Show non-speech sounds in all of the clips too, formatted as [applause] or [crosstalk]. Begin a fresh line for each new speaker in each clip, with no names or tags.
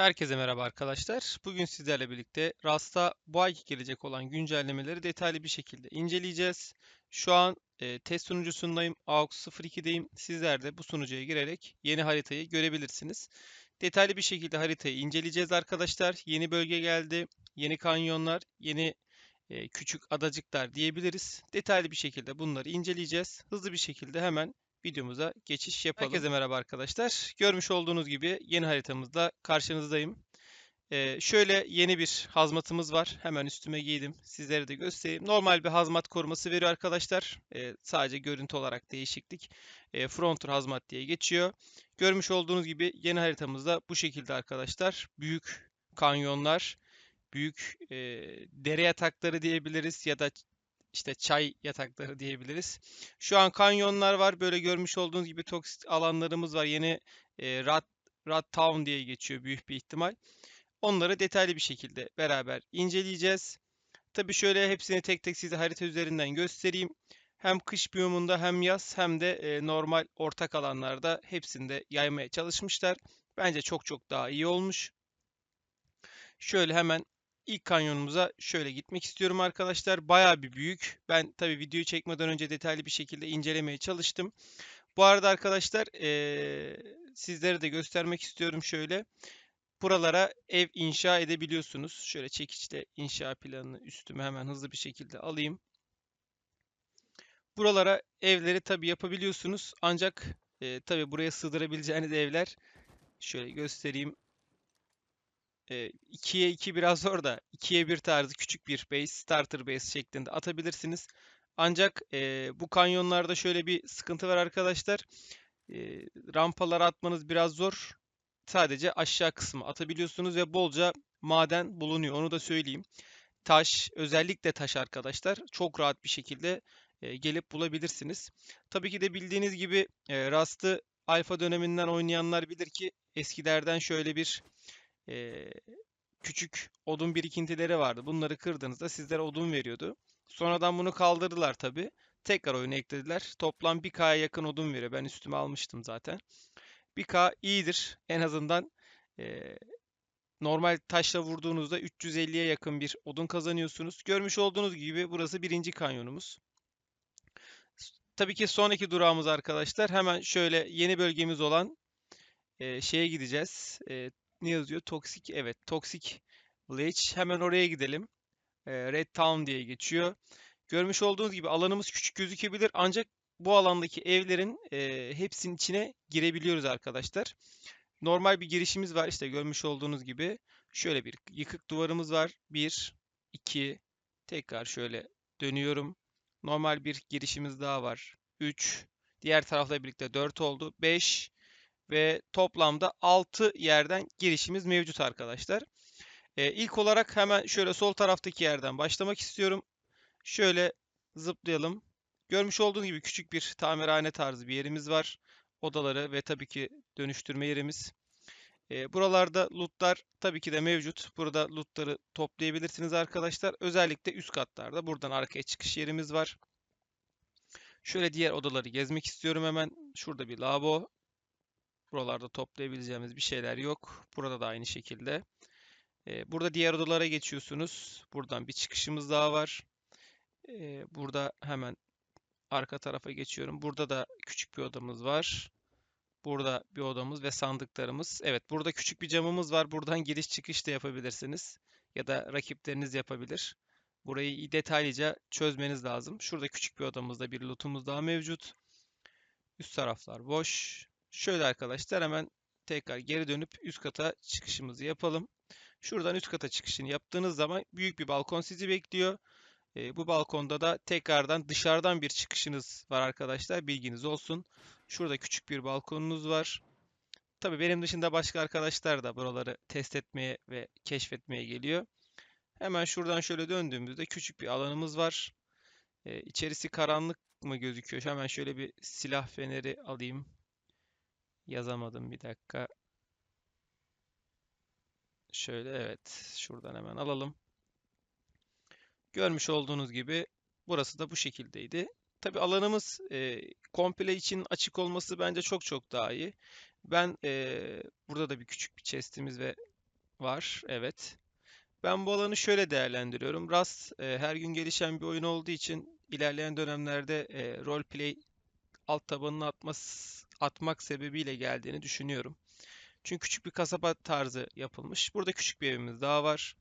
Herkese merhaba arkadaşlar. Bugün sizlerle birlikte Rust'a bu ayki gelecek olan güncellemeleri detaylı bir şekilde inceleyeceğiz. Şu an e, test sunucusundayım. AUX 02'deyim. Sizler de bu sunucuya girerek yeni haritayı görebilirsiniz. Detaylı bir şekilde haritayı inceleyeceğiz arkadaşlar. Yeni bölge geldi. Yeni kanyonlar, yeni e, küçük adacıklar diyebiliriz. Detaylı bir şekilde bunları inceleyeceğiz. Hızlı bir şekilde hemen videomuza geçiş yapalım. Herkese merhaba arkadaşlar. Görmüş olduğunuz gibi yeni haritamızda karşınızdayım. Ee, şöyle yeni bir hazmatımız var. Hemen üstüme giydim. Sizlere de göstereyim. Normal bir hazmat koruması veriyor arkadaşlar. Ee, sadece görüntü olarak değişiklik. Ee, Fronter hazmat diye geçiyor. Görmüş olduğunuz gibi yeni haritamızda bu şekilde arkadaşlar. Büyük kanyonlar, büyük e, dere yatakları diyebiliriz ya da işte çay yatakları diyebiliriz. Şu an kanyonlar var. Böyle görmüş olduğunuz gibi toksik alanlarımız var. Yeni e, Rat, Rat Town diye geçiyor büyük bir ihtimal. Onları detaylı bir şekilde beraber inceleyeceğiz. Tabii şöyle hepsini tek tek size harita üzerinden göstereyim. Hem kış biyomunda hem yaz hem de e, normal ortak alanlarda hepsinde yaymaya çalışmışlar. Bence çok çok daha iyi olmuş. Şöyle hemen İlk kanyonumuza şöyle gitmek istiyorum arkadaşlar. Bayağı bir büyük. Ben tabii videoyu çekmeden önce detaylı bir şekilde incelemeye çalıştım. Bu arada arkadaşlar ee, sizlere de göstermek istiyorum şöyle. Buralara ev inşa edebiliyorsunuz. Şöyle çekiçle inşa planını üstüme hemen hızlı bir şekilde alayım. Buralara evleri tabii yapabiliyorsunuz. Ancak e, tabii buraya sığdırabileceğiniz evler şöyle göstereyim. 2'ye 2 biraz zor da 2'ye 1 tarzı küçük bir base, starter base şeklinde atabilirsiniz. Ancak e, bu kanyonlarda şöyle bir sıkıntı var arkadaşlar. E, rampalara atmanız biraz zor. Sadece aşağı kısmı atabiliyorsunuz ve bolca maden bulunuyor. Onu da söyleyeyim. Taş, özellikle taş arkadaşlar çok rahat bir şekilde e, gelip bulabilirsiniz. Tabii ki de bildiğiniz gibi e, Rust'ı alfa döneminden oynayanlar bilir ki eskilerden şöyle bir e, küçük odun birikintileri vardı. Bunları kırdığınızda sizlere odun veriyordu. Sonradan bunu kaldırdılar tabi. Tekrar oyuna eklediler. Toplam 1K'ya yakın odun veriyor. Ben üstüme almıştım zaten. 1K iyidir. En azından e, normal taşla vurduğunuzda 350'ye yakın bir odun kazanıyorsunuz. Görmüş olduğunuz gibi burası birinci kanyonumuz. Tabii ki sonraki durağımız arkadaşlar. Hemen şöyle yeni bölgemiz olan e, şeye gideceğiz. E, ne yazıyor? Toksik. Evet. Toksik Village. Hemen oraya gidelim. Red Town diye geçiyor. Görmüş olduğunuz gibi alanımız küçük gözükebilir. Ancak bu alandaki evlerin e, hepsinin içine girebiliyoruz arkadaşlar. Normal bir girişimiz var. İşte görmüş olduğunuz gibi. Şöyle bir yıkık duvarımız var. 1, 2, tekrar şöyle dönüyorum. Normal bir girişimiz daha var. 3, diğer tarafla birlikte 4 oldu. 5, ve toplamda 6 yerden girişimiz mevcut arkadaşlar. Ee, ilk olarak hemen şöyle sol taraftaki yerden başlamak istiyorum. Şöyle zıplayalım. Görmüş olduğunuz gibi küçük bir tamirhane tarzı bir yerimiz var. Odaları ve tabii ki dönüştürme yerimiz. E, buralarda lootlar tabii ki de mevcut. Burada lootları toplayabilirsiniz arkadaşlar. Özellikle üst katlarda. Buradan arkaya çıkış yerimiz var. Şöyle diğer odaları gezmek istiyorum hemen. Şurada bir lavabo. Buralarda toplayabileceğimiz bir şeyler yok. Burada da aynı şekilde. Ee, burada diğer odalara geçiyorsunuz. Buradan bir çıkışımız daha var. Ee, burada hemen arka tarafa geçiyorum. Burada da küçük bir odamız var. Burada bir odamız ve sandıklarımız. Evet burada küçük bir camımız var. Buradan giriş çıkış da yapabilirsiniz. Ya da rakipleriniz yapabilir. Burayı detaylıca çözmeniz lazım. Şurada küçük bir odamızda bir lootumuz daha mevcut. Üst taraflar boş. Şöyle arkadaşlar hemen tekrar geri dönüp üst kata çıkışımızı yapalım. Şuradan üst kata çıkışını yaptığınız zaman büyük bir balkon sizi bekliyor. E, bu balkonda da tekrardan dışarıdan bir çıkışınız var arkadaşlar. Bilginiz olsun. Şurada küçük bir balkonunuz var. Tabii benim dışında başka arkadaşlar da buraları test etmeye ve keşfetmeye geliyor. Hemen şuradan şöyle döndüğümüzde küçük bir alanımız var. E, içerisi karanlık mı gözüküyor? Hemen şöyle bir silah feneri alayım. Yazamadım bir dakika. Şöyle evet. Şuradan hemen alalım. Görmüş olduğunuz gibi burası da bu şekildeydi. Tabi alanımız e, komple için açık olması bence çok çok daha iyi. Ben e, burada da bir küçük bir chestimiz ve var. Evet. Ben bu alanı şöyle değerlendiriyorum. Rust e, her gün gelişen bir oyun olduğu için ilerleyen dönemlerde e, roleplay alt tabanını atması, atmak sebebiyle geldiğini düşünüyorum. Çünkü küçük bir kasaba tarzı yapılmış. Burada küçük bir evimiz daha var.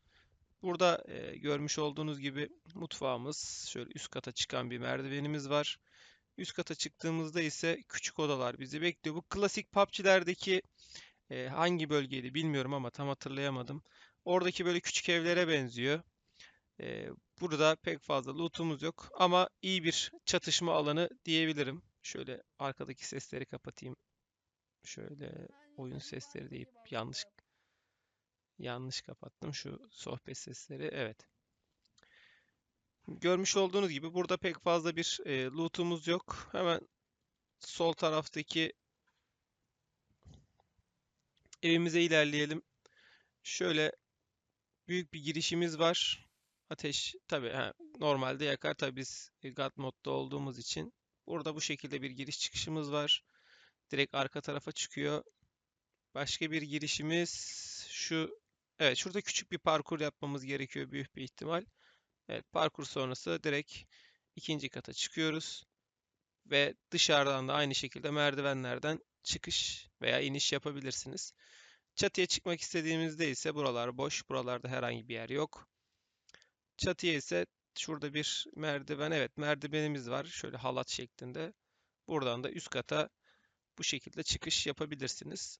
Burada e, görmüş olduğunuz gibi mutfağımız, şöyle üst kata çıkan bir merdivenimiz var. Üst kata çıktığımızda ise küçük odalar bizi bekliyor. Bu klasik PUBG'lerdeki e, hangi bölgeydi bilmiyorum ama tam hatırlayamadım. Oradaki böyle küçük evlere benziyor. E, burada pek fazla lootumuz yok ama iyi bir çatışma alanı diyebilirim. Şöyle arkadaki sesleri kapatayım. Şöyle oyun sesleri deyip yanlış yanlış kapattım şu sohbet sesleri. Evet. Görmüş olduğunuz gibi burada pek fazla bir e, lootumuz yok. Hemen sol taraftaki evimize ilerleyelim. Şöyle büyük bir girişimiz var. Ateş tabii ha, normalde yakar tabii biz e, God modda olduğumuz için. Burada bu şekilde bir giriş çıkışımız var. Direkt arka tarafa çıkıyor. Başka bir girişimiz şu. Evet şurada küçük bir parkur yapmamız gerekiyor büyük bir ihtimal. Evet parkur sonrası direkt ikinci kata çıkıyoruz. Ve dışarıdan da aynı şekilde merdivenlerden çıkış veya iniş yapabilirsiniz. Çatıya çıkmak istediğimizde ise buralar boş. Buralarda herhangi bir yer yok. Çatıya ise şurada bir merdiven. Evet merdivenimiz var. Şöyle halat şeklinde. Buradan da üst kata bu şekilde çıkış yapabilirsiniz.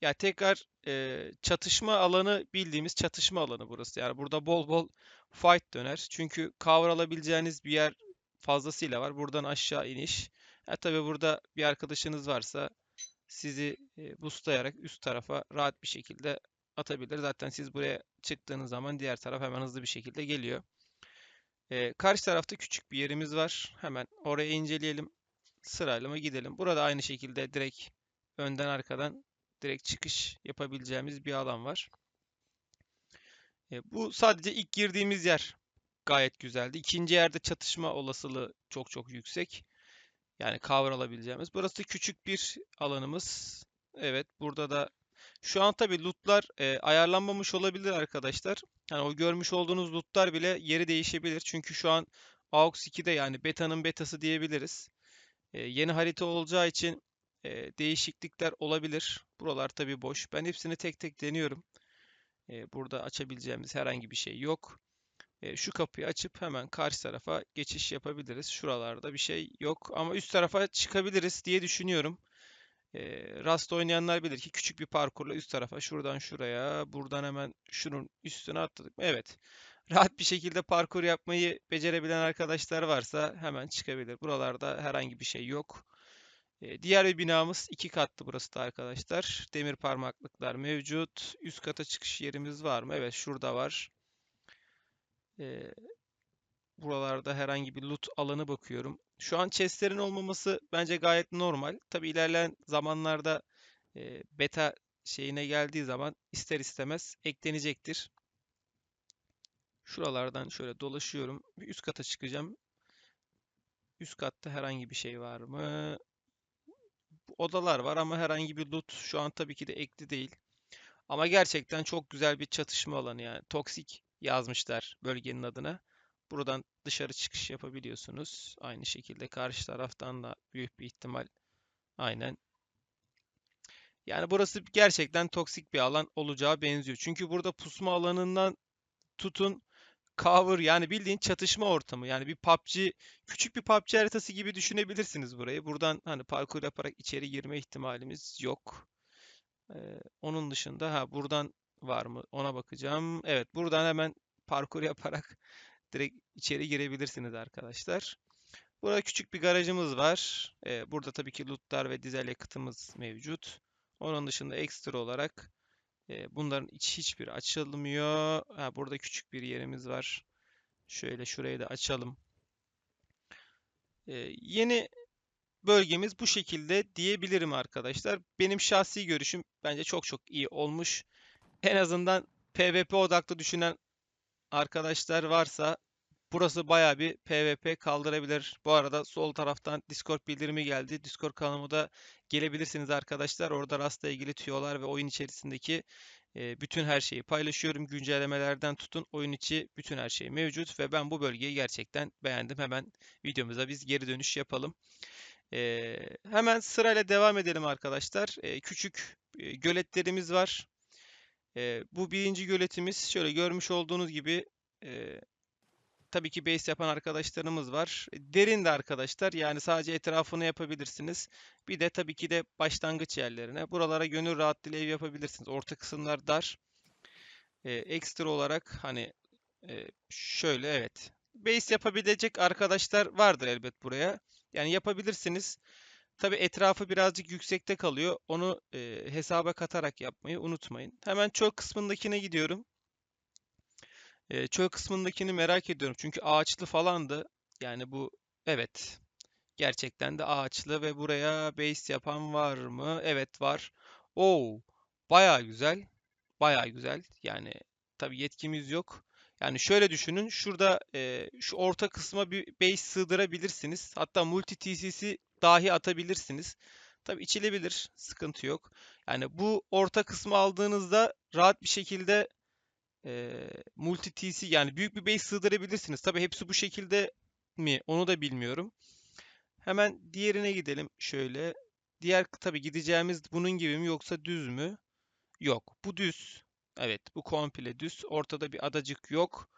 Ya tekrar e, çatışma alanı bildiğimiz çatışma alanı burası. Yani burada bol bol fight döner. Çünkü cover alabileceğiniz bir yer fazlasıyla var. Buradan aşağı iniş. Ya tabii burada bir arkadaşınız varsa sizi e, boostlayarak üst tarafa rahat bir şekilde atabilir. Zaten siz buraya çıktığınız zaman diğer taraf hemen hızlı bir şekilde geliyor. E, karşı tarafta küçük bir yerimiz var. Hemen oraya inceleyelim. Sırayla mı gidelim. Burada aynı şekilde direkt önden arkadan direkt çıkış yapabileceğimiz bir alan var. E, bu sadece ilk girdiğimiz yer gayet güzeldi. İkinci yerde çatışma olasılığı çok çok yüksek. Yani cover. Burası küçük bir alanımız. Evet burada da şu an tabii lootlar e, ayarlanmamış olabilir arkadaşlar. Yani o görmüş olduğunuz lootlar bile yeri değişebilir. Çünkü şu an AUX 2'de yani beta'nın betası diyebiliriz. E, yeni harita olacağı için e, değişiklikler olabilir. Buralar tabii boş. Ben hepsini tek tek deniyorum. E, burada açabileceğimiz herhangi bir şey yok. E, şu kapıyı açıp hemen karşı tarafa geçiş yapabiliriz. Şuralarda bir şey yok ama üst tarafa çıkabiliriz diye düşünüyorum. E, Rust oynayanlar bilir ki küçük bir parkurla üst tarafa şuradan şuraya buradan hemen şunun üstüne atladık. Evet. [laughs] Rahat bir şekilde parkur yapmayı becerebilen arkadaşlar varsa hemen çıkabilir. Buralarda herhangi bir şey yok. E, diğer bir binamız iki katlı burası da arkadaşlar. Demir parmaklıklar mevcut. Üst kata çıkış yerimiz var mı? Evet şurada var. E, buralarda herhangi bir loot alanı bakıyorum. Şu an chestlerin olmaması bence gayet normal. Tabi ilerleyen zamanlarda e, beta şeyine geldiği zaman ister istemez eklenecektir. Şuralardan şöyle dolaşıyorum. Bir üst kata çıkacağım. Üst katta herhangi bir şey var mı? Odalar var ama herhangi bir loot şu an tabii ki de ekli değil. Ama gerçekten çok güzel bir çatışma alanı yani. Toksik yazmışlar bölgenin adına. Buradan dışarı çıkış yapabiliyorsunuz. Aynı şekilde karşı taraftan da büyük bir ihtimal aynen. Yani burası gerçekten toksik bir alan olacağı benziyor. Çünkü burada pusma alanından tutun cover yani bildiğin çatışma ortamı. Yani bir PUBG, küçük bir PUBG haritası gibi düşünebilirsiniz burayı. Buradan hani parkur yaparak içeri girme ihtimalimiz yok. Ee, onun dışında ha buradan var mı ona bakacağım. Evet buradan hemen parkur [laughs] yaparak direkt içeri girebilirsiniz arkadaşlar. Burada küçük bir garajımız var. Ee, burada tabii ki lootlar ve dizel yakıtımız mevcut. Onun dışında ekstra olarak e, bunların iç hiçbir açılmıyor. Ha, burada küçük bir yerimiz var. Şöyle şurayı da açalım. Ee, yeni bölgemiz bu şekilde diyebilirim arkadaşlar. Benim şahsi görüşüm bence çok çok iyi olmuş. En azından PvP odaklı düşünen arkadaşlar varsa Burası bayağı bir PvP kaldırabilir. Bu arada sol taraftan Discord bildirimi geldi. Discord kanalıma da gelebilirsiniz arkadaşlar. Orada Rust'la ilgili tüyolar ve oyun içerisindeki bütün her şeyi paylaşıyorum. Güncellemelerden tutun oyun içi bütün her şey mevcut ve ben bu bölgeyi gerçekten beğendim. Hemen videomuza biz geri dönüş yapalım. Hemen sırayla devam edelim arkadaşlar. Küçük göletlerimiz var. E, bu birinci göletimiz şöyle görmüş olduğunuz gibi e, tabii ki base yapan arkadaşlarımız var. Derin de arkadaşlar yani sadece etrafını yapabilirsiniz. Bir de tabii ki de başlangıç yerlerine. Buralara gönül rahatlığıyla ev yapabilirsiniz. Orta kısımlar dar. Ee, ekstra olarak hani e, şöyle evet. Base yapabilecek arkadaşlar vardır elbet buraya. Yani yapabilirsiniz. Tabii etrafı birazcık yüksekte kalıyor. Onu e, hesaba katarak yapmayı unutmayın. Hemen çöl kısmındakine gidiyorum. E, çöl kısmındakini merak ediyorum. Çünkü ağaçlı falandı. Yani bu evet. Gerçekten de ağaçlı ve buraya base yapan var mı? Evet var. Oo, baya güzel. Baya güzel. Yani tabii yetkimiz yok. Yani şöyle düşünün. Şurada e, şu orta kısma bir base sığdırabilirsiniz. Hatta multi TCC dahi atabilirsiniz. Tabii içilebilir. Sıkıntı yok. Yani bu orta kısmı aldığınızda rahat bir şekilde e, multi TC yani büyük bir base sığdırabilirsiniz. Tabii hepsi bu şekilde mi onu da bilmiyorum. Hemen diğerine gidelim şöyle. Diğer tabii gideceğimiz bunun gibi mi yoksa düz mü? Yok. Bu düz. Evet bu komple düz. Ortada bir adacık yok.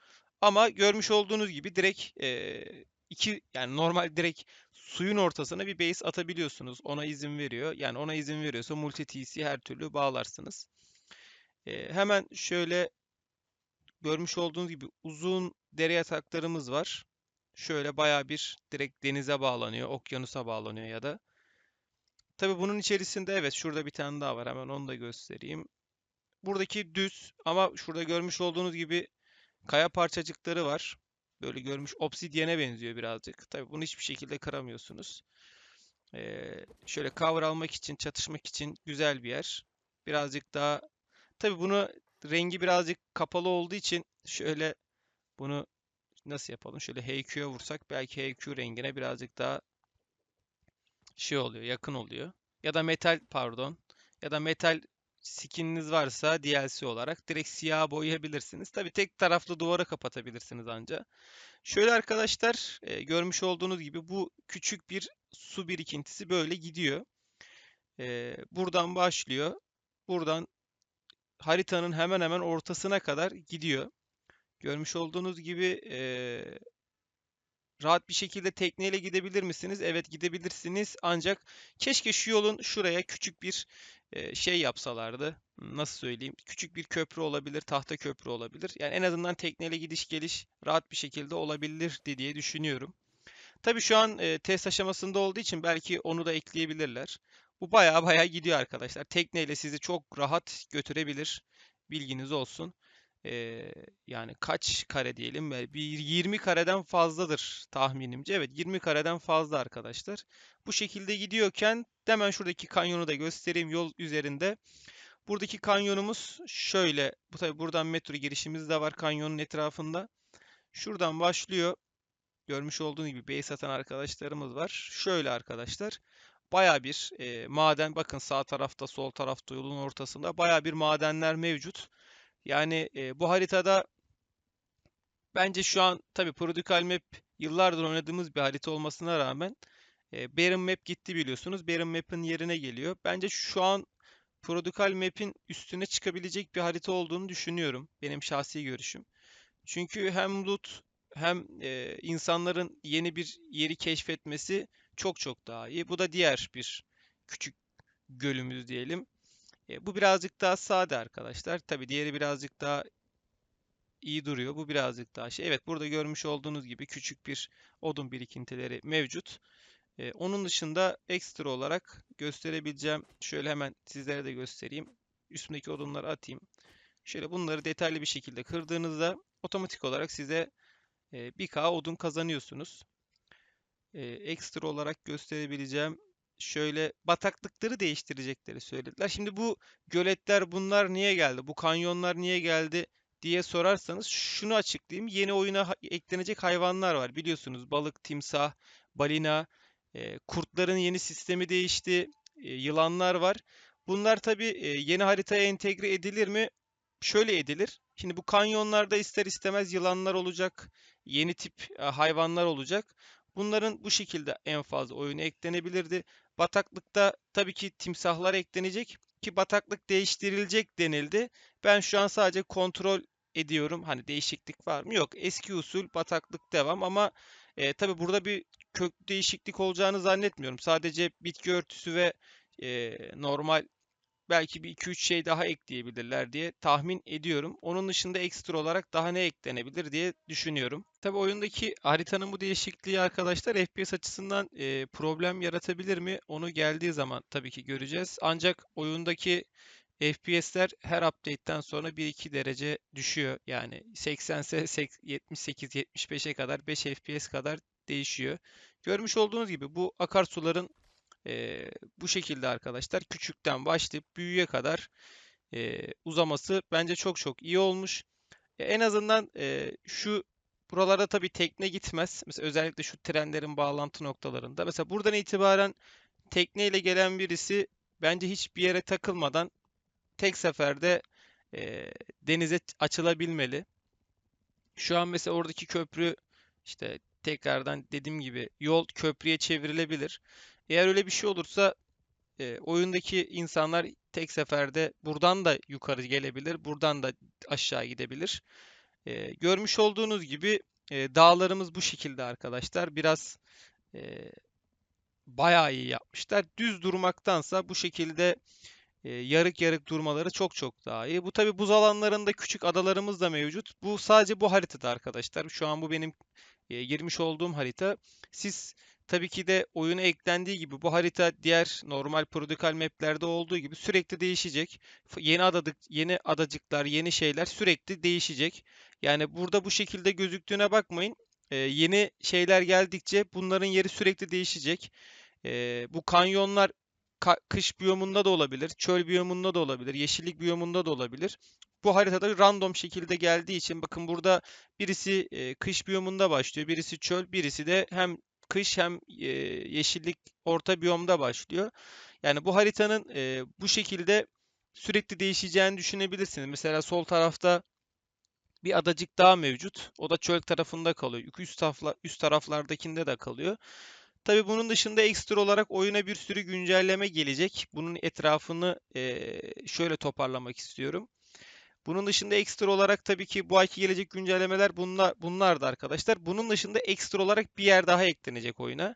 Ama görmüş olduğunuz gibi direkt e, iki yani normal direkt suyun ortasına bir base atabiliyorsunuz. Ona izin veriyor. Yani ona izin veriyorsa multi TC her türlü bağlarsınız. E, hemen şöyle görmüş olduğunuz gibi uzun dere yataklarımız var. Şöyle baya bir direkt denize bağlanıyor, okyanusa bağlanıyor ya da. Tabii bunun içerisinde evet şurada bir tane daha var. Hemen onu da göstereyim. Buradaki düz ama şurada görmüş olduğunuz gibi kaya parçacıkları var. Böyle görmüş obsidyene benziyor birazcık. Tabii bunu hiçbir şekilde kıramıyorsunuz. Ee, şöyle cover almak için, çatışmak için güzel bir yer. Birazcık daha Tabii bunu rengi birazcık kapalı olduğu için şöyle bunu nasıl yapalım? Şöyle HQ'ya vursak belki HQ rengine birazcık daha şey oluyor, yakın oluyor. Ya da metal pardon. Ya da metal skininiz varsa DLC olarak direkt siyah boyayabilirsiniz. Tabii tek taraflı duvara kapatabilirsiniz anca. Şöyle arkadaşlar e, görmüş olduğunuz gibi bu küçük bir su birikintisi böyle gidiyor. E, buradan başlıyor. Buradan haritanın hemen hemen ortasına kadar gidiyor. Görmüş olduğunuz gibi e, rahat bir şekilde tekneyle gidebilir misiniz? Evet gidebilirsiniz. Ancak keşke şu yolun şuraya küçük bir e, şey yapsalardı. Nasıl söyleyeyim? Küçük bir köprü olabilir, tahta köprü olabilir. Yani en azından tekneyle gidiş geliş rahat bir şekilde olabilir diye düşünüyorum. Tabii şu an e, test aşamasında olduğu için belki onu da ekleyebilirler. Bu baya baya gidiyor arkadaşlar. Tekneyle sizi çok rahat götürebilir. Bilginiz olsun. Ee, yani kaç kare diyelim? Bir 20 kareden fazladır tahminimce. Evet 20 kareden fazla arkadaşlar. Bu şekilde gidiyorken hemen şuradaki kanyonu da göstereyim yol üzerinde. Buradaki kanyonumuz şöyle. Bu tabi buradan metro girişimiz de var kanyonun etrafında. Şuradan başlıyor. Görmüş olduğunuz gibi base satan arkadaşlarımız var. Şöyle arkadaşlar baya bir e, maden bakın sağ tarafta sol tarafta yolun ortasında baya bir madenler mevcut. Yani e, bu haritada bence şu an tabi Prodigal Map yıllardır oynadığımız bir harita olmasına rağmen e, Barren Map gitti biliyorsunuz. Barren Map'in yerine geliyor. Bence şu an Prodigal Map'in üstüne çıkabilecek bir harita olduğunu düşünüyorum. Benim şahsi görüşüm. Çünkü hem loot hem e, insanların yeni bir yeri keşfetmesi çok çok daha iyi. Bu da diğer bir küçük gölümüz diyelim. E, bu birazcık daha sade arkadaşlar. Tabi diğeri birazcık daha iyi duruyor. Bu birazcık daha şey. Evet burada görmüş olduğunuz gibi küçük bir odun birikintileri mevcut. E, onun dışında ekstra olarak gösterebileceğim. Şöyle hemen sizlere de göstereyim. Üstündeki odunları atayım. Şöyle bunları detaylı bir şekilde kırdığınızda otomatik olarak size 1K odun kazanıyorsunuz. Ekstra olarak gösterebileceğim şöyle bataklıkları değiştirecekleri söylediler. Şimdi bu göletler bunlar niye geldi? Bu kanyonlar niye geldi diye sorarsanız şunu açıklayayım. Yeni oyuna eklenecek hayvanlar var. Biliyorsunuz balık, timsah, balina, e, kurtların yeni sistemi değişti, e, yılanlar var. Bunlar tabii e, yeni haritaya entegre edilir mi? Şöyle edilir. Şimdi bu kanyonlarda ister istemez yılanlar olacak, yeni tip e, hayvanlar olacak. Bunların bu şekilde en fazla oyuna eklenebilirdi. Bataklıkta tabii ki timsahlar eklenecek ki bataklık değiştirilecek denildi. Ben şu an sadece kontrol ediyorum. Hani değişiklik var mı? Yok. Eski usul bataklık devam ama e, tabii burada bir köklü değişiklik olacağını zannetmiyorum. Sadece bitki örtüsü ve e, normal belki bir 2-3 şey daha ekleyebilirler diye tahmin ediyorum. Onun dışında ekstra olarak daha ne eklenebilir diye düşünüyorum. Tabii oyundaki haritanın bu değişikliği arkadaşlar FPS açısından e, problem yaratabilir mi? Onu geldiği zaman tabii ki göreceğiz. Ancak oyundaki FPS'ler her update'ten sonra 1-2 derece düşüyor. Yani 80 ise 78-75'e kadar 5 FPS kadar değişiyor. Görmüş olduğunuz gibi bu akarsuların Eee, bu şekilde arkadaşlar küçükten başlayıp büyüğe kadar eee, uzaması bence çok çok iyi olmuş. E, en azından eee, şu buralarda tabii tekne gitmez. Mesela özellikle şu trenlerin bağlantı noktalarında. Mesela buradan itibaren tekneyle gelen birisi bence hiçbir yere takılmadan tek seferde eee, denize açılabilmeli. Şu an mesela oradaki köprü işte tekrardan dediğim gibi yol köprüye çevrilebilir. Eğer öyle bir şey olursa e, oyundaki insanlar tek seferde buradan da yukarı gelebilir, buradan da aşağı gidebilir. E, görmüş olduğunuz gibi e, dağlarımız bu şekilde arkadaşlar. Biraz e, bayağı iyi yapmışlar. Düz durmaktansa bu şekilde e, yarık yarık durmaları çok çok daha iyi. Bu tabi buz alanlarında küçük adalarımız da mevcut. Bu sadece bu haritada arkadaşlar. Şu an bu benim e, girmiş olduğum harita. Siz tabii ki de oyuna eklendiği gibi bu harita diğer normal Protocol maplerde olduğu gibi sürekli değişecek. Yeni adadık, yeni adacıklar, yeni şeyler sürekli değişecek. Yani burada bu şekilde gözüktüğüne bakmayın. E, yeni şeyler geldikçe bunların yeri sürekli değişecek. E, bu kanyonlar ka- kış biyomunda da olabilir, çöl biyomunda da olabilir, yeşillik biyomunda da olabilir. Bu haritada random şekilde geldiği için bakın burada birisi e, kış biyomunda başlıyor, birisi çöl, birisi de hem kış hem e, yeşillik orta biyomda başlıyor. Yani bu haritanın e, bu şekilde sürekli değişeceğini düşünebilirsiniz. Mesela sol tarafta bir adacık daha mevcut. O da çöl tarafında kalıyor. Üst tarafla, üst taraflardakinde de kalıyor. Tabii bunun dışında ekstra olarak oyuna bir sürü güncelleme gelecek. Bunun etrafını eee, şöyle toparlamak istiyorum. Bunun dışında ekstra olarak tabii ki bu ayki gelecek güncellemeler bunlar bunlardı arkadaşlar. Bunun dışında ekstra olarak bir yer daha eklenecek oyuna.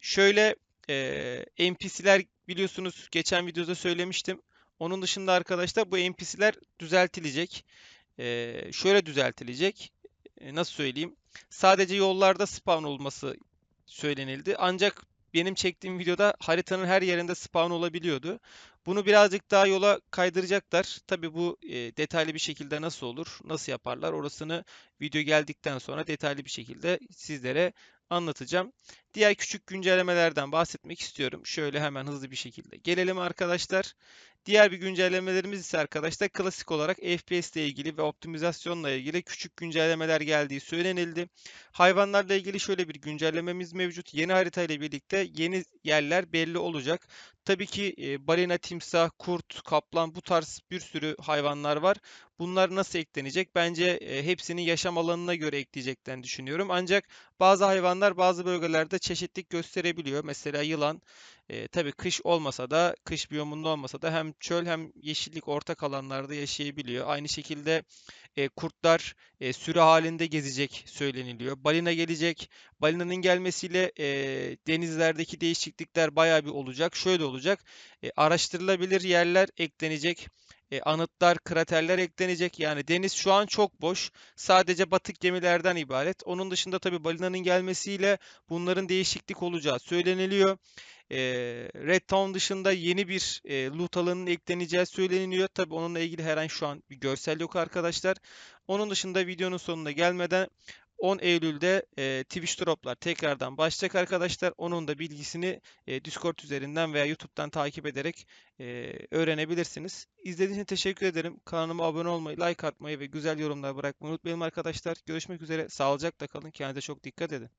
Şöyle eee NPC'ler biliyorsunuz geçen videoda söylemiştim. Onun dışında arkadaşlar bu NPC'ler düzeltilecek. Eee, şöyle düzeltilecek. E, nasıl söyleyeyim? Sadece yollarda spawn olması söylenildi. Ancak benim çektiğim videoda haritanın her yerinde spawn olabiliyordu. Bunu birazcık daha yola kaydıracaklar. Tabii bu e, detaylı bir şekilde nasıl olur, nasıl yaparlar orasını video geldikten sonra detaylı bir şekilde sizlere anlatacağım. Diğer küçük güncellemelerden bahsetmek istiyorum. Şöyle hemen hızlı bir şekilde gelelim arkadaşlar. Diğer bir güncellemelerimiz ise arkadaşlar klasik olarak FPS ile ilgili ve optimizasyonla ilgili küçük güncellemeler geldiği söylenildi. Hayvanlarla ilgili şöyle bir güncellememiz mevcut. Yeni harita ile birlikte yeni yerler belli olacak. Tabii ki e, balina, timsah, kurt, kaplan bu tarz bir sürü hayvanlar var. Bunlar nasıl eklenecek? Bence e, hepsinin yaşam alanına göre ekleyeceklerini düşünüyorum. Ancak bazı hayvanlar bazı bölgelerde çeşitlilik gösterebiliyor. Mesela yılan e, tabii kış olmasa da, kış biyomunda olmasa da hem çöl hem yeşillik ortak alanlarda yaşayabiliyor. Aynı şekilde e, kurtlar e, sürü halinde gezecek söyleniliyor. Balina gelecek. Balinanın gelmesiyle e, denizlerdeki değişiklikler bayağı bir olacak. Şöyle olacak. E, araştırılabilir yerler eklenecek. E, anıtlar, kraterler eklenecek. Yani deniz şu an çok boş. Sadece batık gemilerden ibaret. Onun dışında tabii balinanın gelmesiyle bunların değişiklik olacağı söyleniliyor. E, Red Town dışında yeni bir e, loot alanının ekleneceği söyleniyor. Tabii onunla ilgili herhangi şu an bir görsel yok arkadaşlar. Onun dışında videonun sonuna gelmeden 10 Eylül'de e, Twitch Drop'lar tekrardan başlayacak arkadaşlar. Onun da bilgisini e, Discord üzerinden veya YouTube'dan takip ederek e, öğrenebilirsiniz. İzlediğiniz için teşekkür ederim. Kanalıma abone olmayı, like atmayı ve güzel yorumlar bırakmayı unutmayın arkadaşlar. Görüşmek üzere. Sağlıcakla kalın. Kendinize çok dikkat edin.